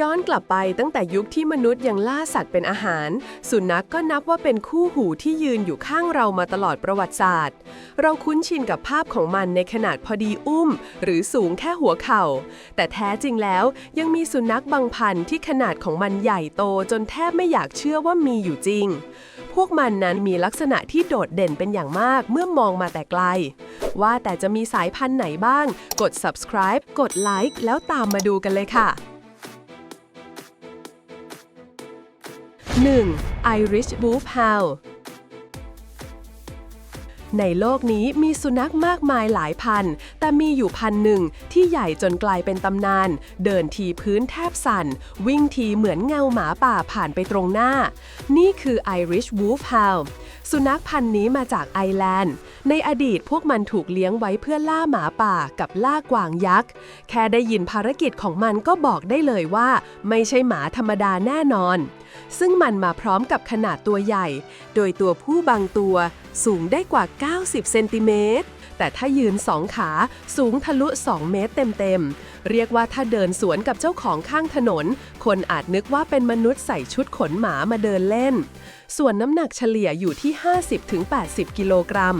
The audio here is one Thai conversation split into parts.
ย้อนกลับไปตั้งแต่ยุคที่มนุษย์ยังล่าสัตว์เป็นอาหาร สุนัขก็นับว่าเป็นคู่หูที่ยืนอยู่ข้างเรามาตลอดประวัติศาสตร์ เราคุ้นชินกับภาพของมันในขนาดพอดีอุ้ม หรือสูงแค่หัวเข่า แต่แท้จริงแล้วยังมีสุนัขบางพันธุ์ที่ขนาดของมันใหญ่โตจนแทบไม่อยากเชื่อว่ามีอยู่จริง พวกมันนั้นมีลักษณะที่โดดเด่นเป็นอย่างมากเมื่อมองมาแต่ไกล ว่าแต่จะมีสายพันธุ์ไหนบ้าง กด subscribe กดไลค์แล้วตามมาดูกันเลยค่ะ 1. Irish Wolfhound ในโลกนี้มีสุนัขมากมายหลายพัน แต่มีอยู่พันหนึ่งที่ใหญ่จนกลายเป็นตำนาน เดินทีพื้นแทบสั่น วิ่งทีเหมือนเงาหมาป่าผ่านไปตรงหน้า นี่คือ Irish Wolfhound สุนัขพันธุ์นี้มาจากไอร์แลนด์ ในอดีตพวกมันถูกเลี้ยงไว้เพื่อล่าหมาป่ากับล่ากวางยักษ์ แค่ได้ยินภารกิจของมันก็บอกได้เลยว่า ไม่ใช่หมาธรรมดาแน่นอน ซึ่งมันมาพร้อมกับขนาดตัวใหญ่ โดยตัวผู้บางตัวสูงได้กว่า 90 เซนติเมตร แต่ถ้ายืนสองขาสูงทะลุ 2 เมตรเต็มๆ เรียกว่าถ้าเดินสวนกับเจ้าของข้างถนน คนอาจนึกว่าเป็นมนุษย์ใส่ชุดขนหมามาเดินเล่น ส่วนน้ำหนักเฉลี่ยอยู่ที่ 50-80 กิโลกรัม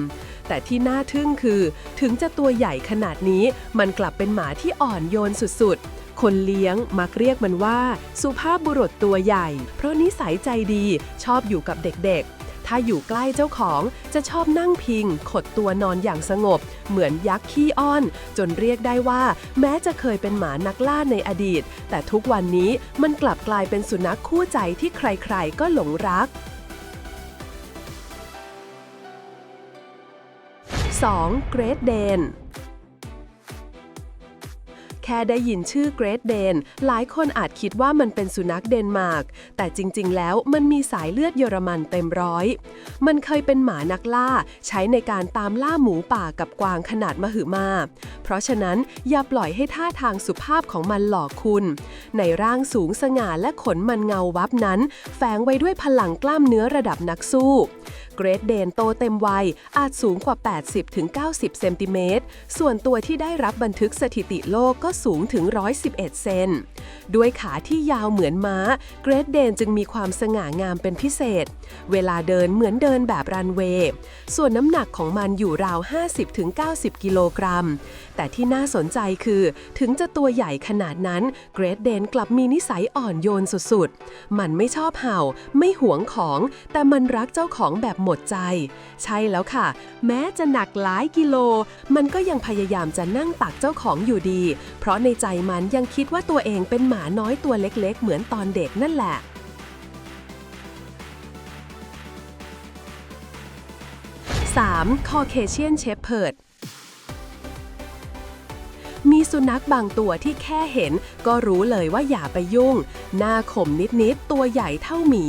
แต่ที่น่าทึ่งคือ ถึงจะตัวใหญ่ขนาดนี้ มันกลับเป็นหมาที่อ่อนโยนสุดๆคนเลี้ยงมักเรียกมันว่า สุภาพบุรุษตัวใหญ่ เพราะนิสัยใจดีชอบอยู่กับเด็กๆ ถ้าอยู่ใกล้เจ้าของจะชอบนั่งพิง ขดตัวนอนอย่างสงบ เหมือนยักษ์ขี้อ้อน จนเรียกได้ว่า แม้จะเคยเป็นหมานักล่าในอดีต แต่ทุกวันนี้มันกลับกลายเป็นสุนัขคู่ใจที่ใครๆ ก็หลงรัก 2. Great Dane แค่ได้ยินชื่อ Great Dane หลายคนอาจคิดว่ามันเป็นสุนัขเดนมาร์ก แต่จริงๆ แล้วมันมีสายเลือดเยอรมันเต็มร้อย มันเคยเป็นหมานักล่า ใช้ในการตามล่าหมูป่ากับกวางขนาดมหึมา เพราะฉะนั้นอย่าปล่อยให้ท่าทางสุภาพของมันหลอกคุณ ในร่างสูงสง่าและขนมันเงาวับนั้น แฝงไว้ด้วยพลังกล้ามเนื้อระดับนักสู้ เกรดเดนโตเต็มวัย อาจสูงกว่า 80-90 เซนติเมตร ส่วนตัวที่ได้รับบันทึกสถิติโลกก็สูงถึง 111 เซน ด้วยขาที่ยาวเหมือนม้า เกรดเดนจึงมีความสง่างามเป็นพิเศษ เวลาเดินเหมือนเดินแบบรันเวย์ ส่วนน้ำหนักของมันอยู่ราว 50-90 กิโลกรัม แต่ที่น่าสนใจคือ ถึงจะตัวใหญ่ขนาดนั้น เกรดเดนกลับมีนิสัยอ่อนโยนสุดๆ มันไม่ชอบเห่า ไม่หวงของ แต่มันรักเจ้าของแบบหมดใจ ใช่แล้วค่ะ แม้จะหนักหลายกิโล มันก็ยังพยายามจะนั่งตักเจ้าของอยู่ดี เพราะในใจมันยังคิดว่าตัวเองเป็นหมาน้อยตัวเล็กๆ เหมือนตอนเด็กนั่นแหละ 3. Caucasian Shepherd มีสุนัขบางตัวที่แค่เห็น ก็รู้เลยว่าอย่าไปยุ่ง หน้าขมนิดๆ ตัวใหญ่เท่าหมี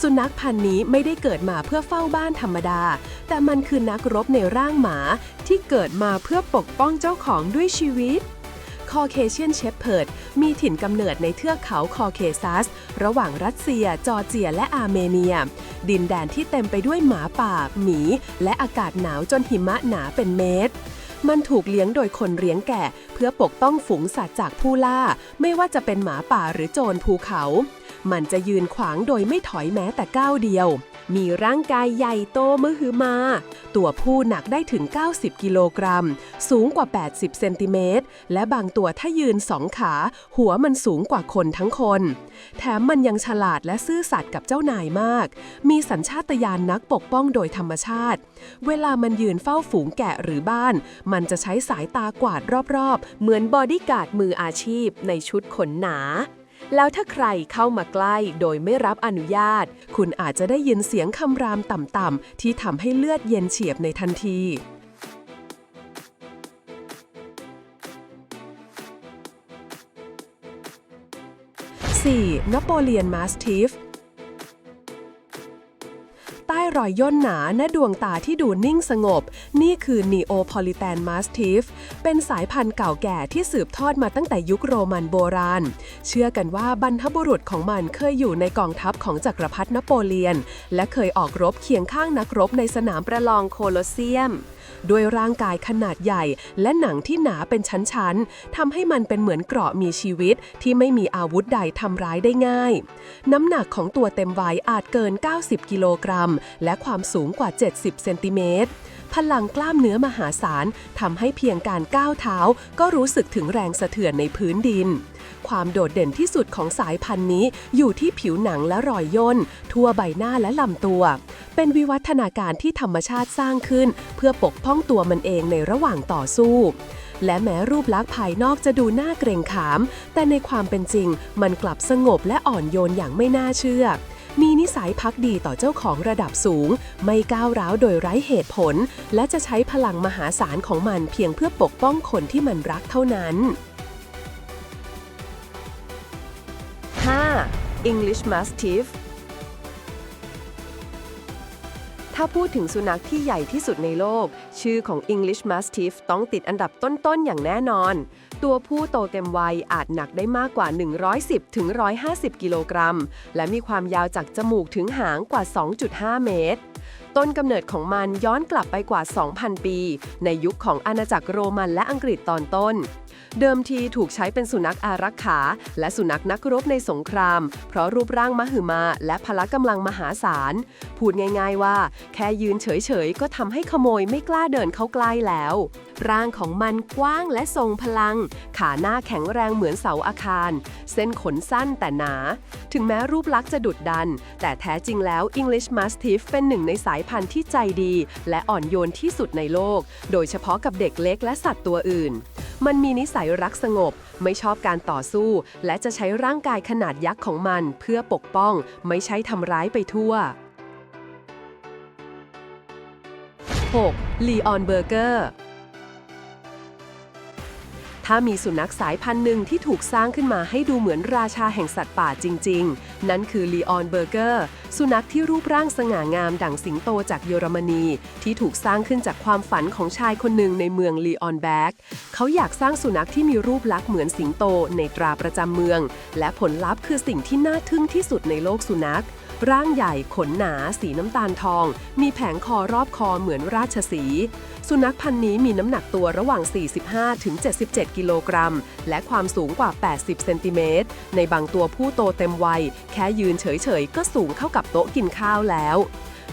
สุนัขพันธุ์นี้ไม่ได้เกิดมาเพื่อเฝ้าบ้านธรรมดา แต่มันคือนักรบในร่างหมาที่เกิดมาเพื่อปกป้องเจ้าของด้วยชีวิต Caucasian Shepherd มีถิ่นกำเนิดในเทือกเขาคอเคซัส ระหว่างรัสเซีย จอร์เจีย และอาร์เมเนีย ดินแดนที่เต็มไปด้วยหมาป่า หมี และอากาศหนาวจนหิมะหนาเป็นเมตรมันถูกเลี้ยงโดยคนเลี้ยงแก่เพื่อปกป้องฝูงสัตว์จากผู้ล่า ไม่ว่าจะเป็นหมาป่าหรือโจรภูเขา มันจะยืนขวางโดยไม่ถอยแม้แต่ก้าวเดียว มีร่างกายใหญ่โตมหึมา ตัวผู้หนักได้ถึง 90 กิโลกรัม สูงกว่า 80 เซนติเมตร และบางตัวถ้ายืนสองขา หัวมันสูงกว่าคนทั้งคน แถมมันยังฉลาดและซื่อสัตย์กับเจ้านายมาก มีสัญชาตญาณนักปกป้องโดยธรรมชาติ เวลามันยืนเฝ้าฝูงแกะหรือบ้าน มันจะใช้สายตากวาดรอบๆ เหมือนบอดี้การ์ดมืออาชีพในชุดขนหนา แล้วถ้าใครเข้ามาใกล้โดยไม่รับอนุญาต คุณอาจจะได้ยินเสียงคำรามต่ำๆที่ทำให้เลือดเย็นเฉียบในทันที 4. นโปเลียนมาสติฟ ใต้รอยย่นหนาและดวงตาที่ดูนิ่งสงบ นี่คือ Neapolitan Mastiff เป็นสายพันธุ์เก่าแก่ที่สืบทอดมาตั้งแต่ยุคโรมันโบราณ เชื่อกันว่าบรรพบุรุษของมันเคยอยู่ในกองทัพของจักรพรรดินโปเลียน และเคยออกรบเคียงข้างนักรบในสนามประลองโคลอสเซียม ด้วยร่างกายขนาดใหญ่ และหนังที่หนาเป็นชั้นๆทำให้มันเป็นเหมือนเกราะมีชีวิตที่ไม่มีอาวุธใดทำร้ายได้ง่าย น้ำหนักของตัวเต็มวัยอาจเกิน 90 กิโลกรัม และความสูงกว่า 70 เซนติเมตรพลังกล้ามเนื้อมหาศาลทำให้เพียงการก้าวเท้า ก็รู้สึกถึงแรงสะเทือนในพื้นดิน ความโดดเด่นที่สุดของสายพันธุ์นี้ อยู่ที่ผิวหนังและรอยย่น ทั่วใบหน้าและลำตัว เป็นวิวัฒนาการที่ธรรมชาติสร้างขึ้น เพื่อปกป้องตัวมันเองในระหว่างต่อสู้และแม้รูปลักษณ์ภายนอกจะดูน่าเกรงขาม แต่ในความเป็นจริง มันกลับสงบและอ่อนโยนอย่างไม่น่าเชื่อ มีนิสัยพักดีต่อเจ้าของระดับสูง ไม่ก้าวร้าวโดยไร้เหตุผล และจะใช้พลังมหาศาลของมันเพียงเพื่อปกป้องคนที่มันรักเท่านั้น English Mastiff ถ้าพูดถึงสุนัขที่ใหญ่ที่สุดในโลก ชื่อของ English Mastiff ต้องติดอันดับต้น ๆ อย่างแน่นอน ตัวผู้โตเต็มวัยอาจหนักได้มากกว่า 110 ถึง 150 กิโลกรัม และมีความยาวจากจมูกถึงหางกว่า 2.5 เมตร ต้นกำเนิดของมันย้อนกลับไปกว่า 2,000 ปี ในยุคของอาณาจักรโรมันและอังกฤษตอนต้น เดิมทีถูกใช้เป็นสุนัขอารักขา และสุนัขนักรบในสงคราม เพราะรูปร่างมหึมาและพละกำลังมหาศาล พูดง่ายๆว่า แค่ยืนเฉยๆ ก็ทำให้ขโมยไม่กล้าเดินเข้าใกล้แล้ว ร่างของมันกว้างและทรงพลัง ขาหน้าแข็งแรงเหมือนเสาอาคาร เส้นขนสั้นแต่หนา ถึงแม้รูปลักษณ์จะดุดดัน แต่แท้จริงแล้ว English Mastiff เป็นหนึ่งในสายพันธุ์ที่ใจดี และอ่อนโยนที่สุดในโลก โดยเฉพาะกับเด็กเล็กและสัตว์ตัวอื่น มันมีนิสัยรักสงบ ไม่ชอบการต่อสู้ และจะใช้ร่างกายขนาดยักษ์ของมัน เพื่อปกป้อง ไม่ใช้ทำร้ายไปทั่ว 6. ลีออนเบอร์เกอร์ ถ้ามีสุนัขสายพันธุ์หนึ่งที่ถูกสร้างขึ้นมาให้ดูเหมือนราชาแห่งสัตว์ป่าจริง ๆ นั่นคือลีออนเบอร์เกอร์ สุนัขที่รูปร่างสง่างามดั่งสิงโตจากเยอรมนี ที่ถูกสร้างขึ้นจากความฝันของชายคนหนึ่งในเมืองลีออนแบกเขาอยากสร้างสุนัขที่มีรูปลักษณ์เหมือนสิงโตในตราประจำเมือง และผลลัพธ์คือสิ่งที่น่าทึ่งที่สุดในโลกสุนัขร่างใหญ่ขนหนา สีน้ำตาลทอง มีแผงคอรอบคอเหมือนราชสี สุนัขพันธุ์นี้มีน้ำหนักตัวระหว่าง 45 ถึง 77 กิโลกรัม และความสูงกว่า 80 เซนติเมตร ในบางตัวผู้โตเต็มวัย แค่ยืนเฉยๆ ก็สูงเข้ากับโต๊ะกินข้าวแล้ว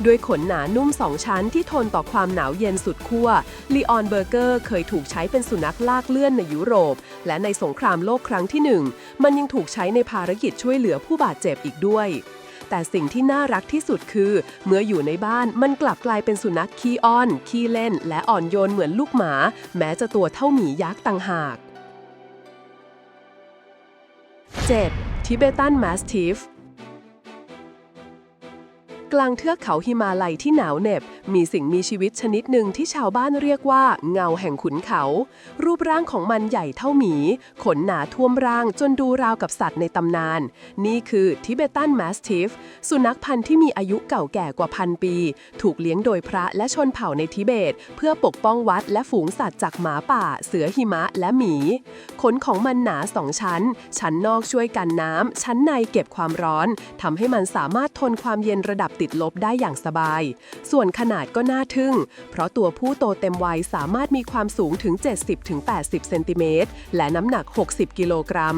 ด้วยขนหนานุ่มสองชั้นที่ทนต่อความหนาวเย็นสุดขั้วลีออนเบอร์เกอร์เคยถูกใช้เป็นสุนัขลากเลื่อนในยุโรป และในสงครามโลกครั้งที่หนึ่ง มันยังถูกใช้ในภารกิจช่วยเหลือผู้บาดเจ็บอีกด้วย แต่สิ่งที่น่ารักที่สุดคือ เมื่ออยู่ในบ้านมันกลับกลายเป็นสุนัขขี้อ้อน ขี้เล่น และอ่อนโยนเหมือนลูกหมา แม้จะตัวเท่าหมียักษ์ต่างหาก 7. Tibetan Mastiff กลางเทือกเขาหิมาลัยที่หนาวเหน็บ มีสิ่งมีชีวิตชนิดหนึ่งที่ชาวบ้านเรียกว่า เงาแห่งขุนเขา รูปร่างของมันใหญ่เท่าหมี ขนหนาท่วมร่างจนดูราวกับสัตว์ในตำนาน นี่คือ Tibetan Mastiff สุนัขพันธุ์ที่มีอายุเก่าแก่กว่าพันปี ถูกเลี้ยงโดยพระและชนเผ่าในทิเบต เพื่อปกป้องวัดและฝูงสัตว์จากหมาป่า เสือหิมะและหมี ขนของมันหนาสองชั้น ชั้นนอกช่วยกันน้ำชั้นในเก็บความร้อนทำให้มันสามารถทนความเย็นระดับติดลบได้อย่างสบาย ส่วนขนาดก็น่าทึ่ง เพราะตัวผู้โตเต็มวัยสามารถมีความสูงถึง 70-80 เซนติเมตร และน้ำหนัก 60 กิโลกรัม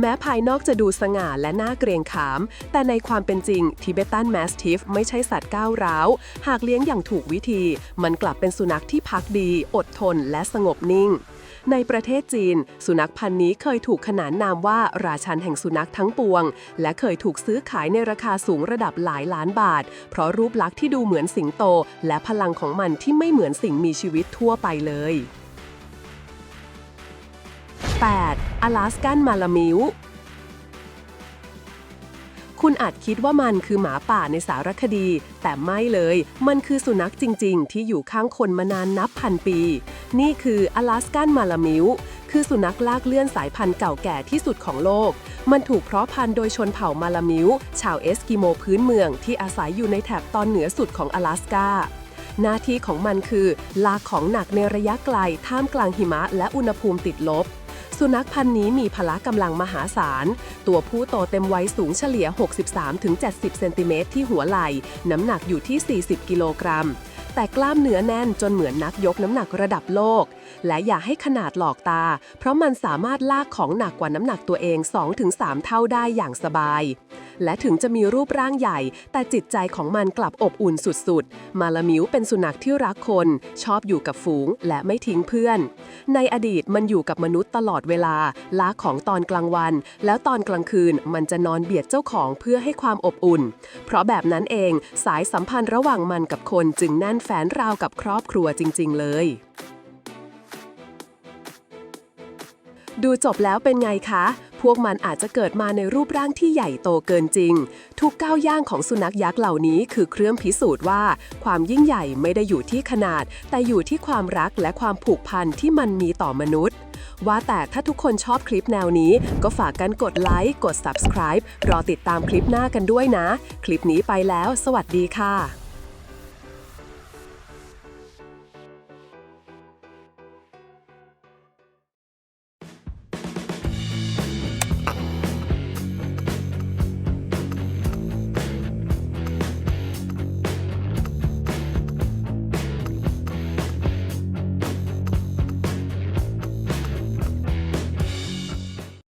แม้ภายนอกจะดูสง่าและน่าเกรงขาม แต่ในความเป็นจริงทิเบตันแมสติฟไม่ใช่สัตว์ก้าวร้าว หากเลี้ยงอย่างถูกวิธี มันกลับเป็นสุนัขที่พักดี อดทน และสงบนิ่ง ในประเทศจีน สุนัขพันธุ์นี้เคยถูกขนานนามว่าราชันแห่งสุนัขทั้งปวง และเคยถูกซื้อขายในราคาสูงระดับหลายล้านบาท เพราะรูปลักษณ์ที่ดูเหมือนสิงโต และพลังของมันที่ไม่เหมือนสิ่งมีชีวิตทั่วไปเลย 8. อลาสกันมาลามิวคุณอาจคิดว่ามันคือหมาป่าในสารคดี แต่ไม่เลย มันคือสุนัขจริง ๆ ที่อยู่ข้างคนมานานนับพันปี นี่คืออลาสกันมาลามิวคือสุนัขลากเลื่อนสายพันธุ์เก่าแก่ที่สุดของโลก มันถูกเพาะพันธุ์โดยชนเผ่ามาลามิวชาวเอสกิโมพื้นเมืองที่อาศัยอยู่ในแถบตอนเหนือสุดของอลาสกาหน้าที่ของมันคือ ลากของหนักในระยะไกลท่ามกลางหิมะและอุณหภูมิติดลบ สุนัขพันธุ์นี้มีพละกำลังมหาศาล ตัวผู้โตเต็มวัยสูงเฉลี่ย 63-70 เซนติเมตรที่หัวไหล่ น้ำหนักอยู่ที่ 40 กิโลกรัม แต่กล้ามเนื้อแน่นจนเหมือนนักยกน้ำหนักระดับโลก และอย่าให้ขนาดหลอกตา เพราะมันสามารถลากของหนักกว่าน้ำหนักตัวเอง 2-3 เท่าได้อย่างสบาย และถึงจะมีรูปร่างใหญ่ แต่จิตใจของมันกลับอบอุ่นสุดๆ มาลามิวเป็นสุนัขที่รักคน ชอบอยู่กับฝูงและไม่ทิ้งเพื่อน ในอดีตมันอยู่กับมนุษย์ตลอดเวลาลากของตอนกลางวัน แล้วตอนกลางคืนมันจะนอนเบียดเจ้าของเพื่อให้ความอบอุ่น เพราะแบบนั้นเองสายสัมพันธ์ระหว่างมันกับคนจึงแน่นแฟ้นราวกับครอบครัวจริง ๆ เลยดูจบแล้วเป็นไงคะ พวกมันอาจจะเกิดมาในรูปร่างที่ใหญ่โตเกินจริง ทุกก้าวย่างของสุนัขยักษ์เหล่านี้คือเครื่องพิสูจน์ว่า ความยิ่งใหญ่ไม่ได้อยู่ที่ขนาด แต่อยู่ที่ความรักและความผูกพันที่มันมีต่อมนุษย์ ว่าแต่ถ้าทุกคนชอบคลิปแนวนี้ ก็ฝากกันกดไลค์กด subscribe รอติดตามคลิปหน้ากันด้วยนะ คลิปนี้ไปแล้ว สวัสดีค่ะ